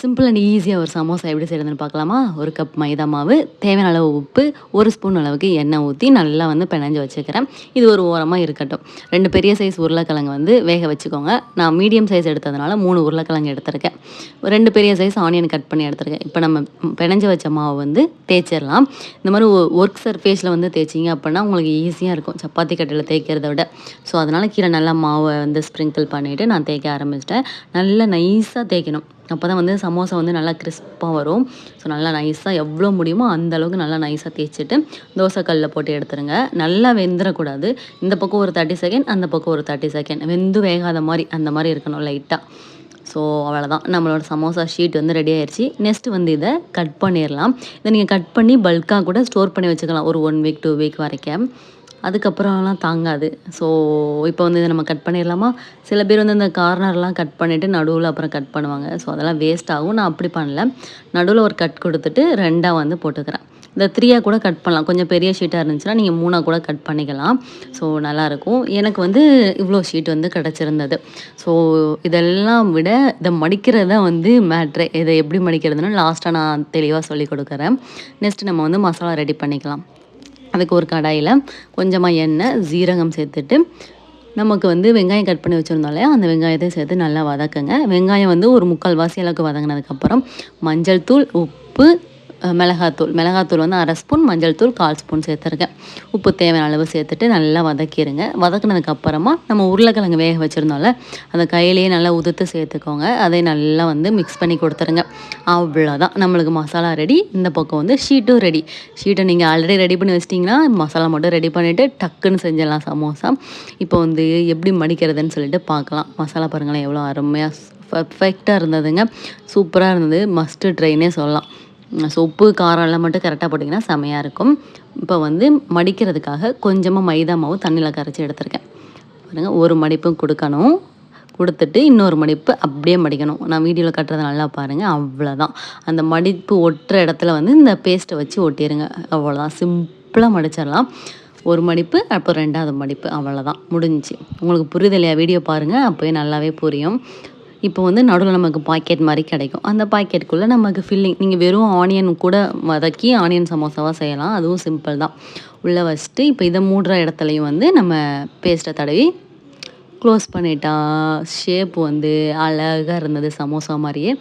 Simple and ஈஸியாக ஒரு சமோசா எப்படி செய்கிறதுன்னு பார்க்கலாமா? ஒரு கப் மைதா மாவு தேவையான அளவு உப்பு ஒரு ஸ்பூன் அளவுக்கு எண்ணெய் ஊற்றி நல்லா வந்து பிணைஞ்சு வச்சுக்கிறேன். இது ஒரு ஓரமாக இருக்கட்டும். ரெண்டு பெரிய சைஸ் உருளைக்கிழங்கு வந்து வேக வச்சுக்கோங்க. நான் மீடியம் சைஸ் எடுத்ததுனால மூணு உருளைக்கிழங்கு எடுத்திருக்கேன். ரெண்டு பெரிய சைஸ் ஆனியன் கட் பண்ணி எடுத்திருக்கேன். இப்போ நம்ம பிணைஞ்சு வச்ச மாவு வந்து தேய்ச்சிடலாம். இந்த மாதிரி ஒர்க் சர்ஃபேஸில் வந்து தேய்ச்சிங்க அப்படின்னா உங்களுக்கு ஈஸியாக இருக்கும். சப்பாத்தி கட்டையில் தேய்க்கிறத விட. ஸோ அதனால் கீழே நல்லா மாவை வந்து ஸ்ப்ரிங்கிள் பண்ணிவிட்டு நான் தேய்க்க ஆரம்பிச்சிட்டேன். நல்லா நைஸாக தேய்க்கணும். அப்போ தான் வந்து சமோசா வந்து நல்லா கிறிஸ்பாக வரும். ஸோ நல்லா நைஸாக எவ்வளோ முடியுமோ அந்த அளவுக்கு நல்லா நைஸாக தேய்ச்சிட்டு தோசைக்கல்லில் போட்டு எடுத்துருங்க. நல்லா வெந்துடக்கூடாது இந்த பக்கம் ஒரு தேர்ட்டி செகண்ட் அந்த பக்கம் ஒரு தேர்ட்டி செகண்ட் வெந்து வேகாத மாதிரி அந்த மாதிரி இருக்கணும் லைட்டாக ஸோ அவ்வளோதான் நம்மளோட சமோசா ஷீட் வந்து ரெடி ஆயிடுச்சு நெக்ஸ்ட் வந்து இதை கட் பண்ணிடலாம் இதை நீங்கள் கட் பண்ணி பல்காக கூட ஸ்டோர் பண்ணி வச்சுக்கலாம். ஒரு ஒன் வீக் டூ வீக் வரைக்கும். அதுக்கப்புறம்லாம் தாங்காது. ஸோ இப்போ வந்து இதை நம்ம கட் பண்ணிடலாமா? சில பேர் வந்து இந்த கார்னர்லாம் கட் பண்ணிவிட்டு நடுவில் அப்புறம் கட் பண்ணுவாங்க. ஸோ அதெல்லாம் வேஸ்ட் ஆகும். நான் அப்படி பண்ணல. நடுவில் ஒரு கட் கொடுத்துட்டு ரெண்டாக வந்து போட்டுக்கிறேன். இந்த த்ரீயாக கூட கட் பண்ணலாம். கொஞ்சம் பெரிய ஷீட்டாக இருந்துச்சுன்னா நீங்கள் மூணாக கூட கட் பண்ணிக்கலாம். ஸோ நல்லாயிருக்கும் எனக்கு வந்து இவ்வளோ ஷீட் வந்து கிடச்சிருந்தது. ஸோ இதெல்லாம் விட இதை மடிக்கிறது தான் வந்து மேட்ரு இதை எப்படி மடிக்கிறதுன்னு லாஸ்ட்டாக நான் தெளிவாக சொல்லி கொடுக்குறேன். நெக்ஸ்ட் நம்ம வந்து மசாலா ரெடி பண்ணிக்கலாம். அதுக்கு ஒரு கடாயில் கொஞ்சமாக எண்ணெய் ஜீரகம் சேர்த்துட்டு நமக்கு வந்து வெங்காயம் கட் பண்ணி வச்சுருந்தோம் இல்லையா? அந்த வெங்காயத்தை சேர்த்து நல்லா வதக்குங்க. வெங்காயம் வந்து ஒரு முக்கால் வாசி அளவுக்கு வதங்கினதுக்கப்புறம் மஞ்சள் தூள் உப்பு மிளகாத்தூள். மிளகாத்தூள் வந்து அரை ஸ்பூன் மஞ்சள் தூள் கால் ஸ்பூன் சேர்த்துருக்கேன். உப்பு தேவையான அளவு சேர்த்துட்டு நல்லா வதக்கிடுங்க வதக்குனதுக்கப்புறமா நம்ம உருளைக்கிழங்கு வேக வச்சுருந்தோம்ல அந்த கையிலேயே நல்லா உதுத்து சேர்த்துக்கோங்க. அதை நல்லா வந்து மிக்ஸ் பண்ணி கொடுத்துருங்க. அவ்வளோதான் நம்மளுக்கு மசாலா ரெடி இந்த பக்கம் வந்து ஷீட்டும் ரெடி ஷீட்டை நீங்கள் ஆல்ரெடி ரெடி பண்ணி வச்சிட்டிங்கன்னா மசாலா மட்டும் ரெடி பண்ணிவிட்டு டக்குன்னு செஞ்சிடலாம் சமோசா. இப்போ வந்து எப்படி மடிக்கிறதுன்னு சொல்லிட்டு பார்க்கலாம். மசாலா பாருங்களேன் எவ்வளோ அருமையாக பர்ஃபெக்டாக இருந்ததுங்க. சூப்பராக இருந்தது. மஸ்ட்டு ட்ரைனே சொல்லலாம். ஸோ உப்பு காரம் எல்லாம் மட்டும் கரெக்டாக போட்டிங்கன்னா செமையாக இருக்கும். இப்போ வந்து மடிக்கிறதுக்காக கொஞ்சமாக மைதா மாவு தண்ணியில் கரைச்சி எடுத்திருக்கேன். பாருங்கள் ஒரு மடிப்பும் கொடுக்கணும். கொடுத்துட்டு இன்னொரு மடிப்பு அப்படியே மடிக்கணும். நான் வீடியோவில் கட்டுறது நல்லா பாருங்கள் அவ்வளோதான் அந்த மடிப்பு ஒட்டுற இடத்துல வந்து இந்த பேஸ்ட்டை வச்சு ஒட்டிடுங்க அவ்வளோதான் சிம்பிளாக மடிச்சிடலாம். ஒரு மடிப்பு அப்போ ரெண்டாவது மடிப்பு. அவ்வளோதான் முடிஞ்சு உங்களுக்கு புரியுது இல்லையா? வீடியோ பாருங்கள் அப்போயே நல்லாவே புரியும். இப்போ வந்து நடுவில் நமக்கு பாக்கெட் மாதிரி கிடைக்கும். அந்த பாக்கெட்டுக்குள்ளே நமக்கு ஃபில்லிங் நீங்கள் வெறும் ஆனியன் கூட வதக்கி ஆனியன் சமோசாவாக செய்யலாம். அதுவும் சிம்பிள் தான். உள்ளே வச்சுட்டு இப்போ இதை மூடுற இடத்துலையும் வந்து நம்ம பேஸ்ட்டை தடவி க்ளோஸ் பண்ணிட்டா ஷேப் வந்து அழகாக இருந்தது சமோசா மாதிரியே.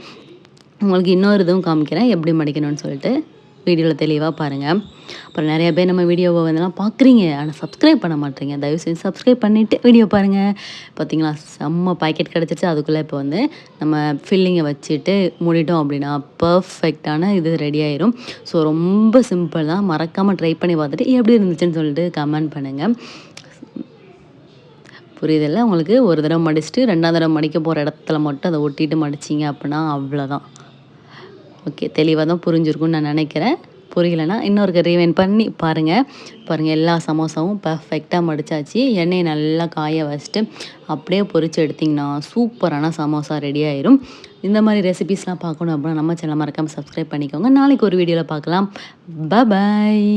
உங்களுக்கு இன்னொரு இதுவும் காமிக்கிறேன். எப்படி மடிக்கணும்னு சொல்லிட்டு. வீடியோவில் தெளிவாக பாருங்கள் அப்புறம் நிறைய பேர் நம்ம வீடியோவை வந்துலாம் பார்க்குறீங்க ஆனால் சப்ஸ்கிரைப் பண்ண மாட்டேங்க. தயவு செஞ்சு சப்ஸ்கிரைப் பண்ணிவிட்டு வீடியோ பாருங்கள் பார்த்தீங்களா செம்ம பாக்கெட் கிடச்சிச்சு அதுக்குள்ளே இப்போ வந்து நம்ம ஃபில்லிங்கை வச்சுட்டு மூடிட்டோம் அப்படின்னா பர்ஃபெக்டான இது ரெடி ஆயிரும். ஸோ ரொம்ப சிம்பிள் தான். மறக்காமல் ட்ரை பண்ணி பார்த்துட்டு எப்படி இருந்துச்சுன்னு சொல்லிட்டு கமெண்ட் பண்ணுங்கள் புரியுதில்ல உங்களுக்கு ஒரு தடவை மடிச்சுட்டு ரெண்டாவது தடவை மடிக்க போகிற இடத்துல மட்டும் அதை ஒட்டிட்டு மடிச்சிங்க அப்படின்னா அவ்வளோதான் ஓகே தெளிவாக தான் புரிஞ்சிருக்கும்னு நான் நினைக்கிறேன். புரியலைன்னா இன்னொருக்க ரீவைன் பண்ணி பாருங்கள் பாருங்கள் எல்லா சமோசாவும் பர்ஃபெக்டாக மடித்தாச்சு எண்ணெயை நல்லா காய வச்சுட்டு அப்படியே பொரித்து எடுத்திங்கன்னா சூப்பரான சமோசா ரெடி ஆயிரும். இந்த மாதிரி ரெசிபிஸ்லாம் பார்க்கணும் அப்படின்னா நம்ம சேனல் மறக்காமல் சப்ஸ்கிரைப் பண்ணிக்கோங்க. நாளைக்கு ஒரு வீடியோவில் பார்க்கலாம். பாய்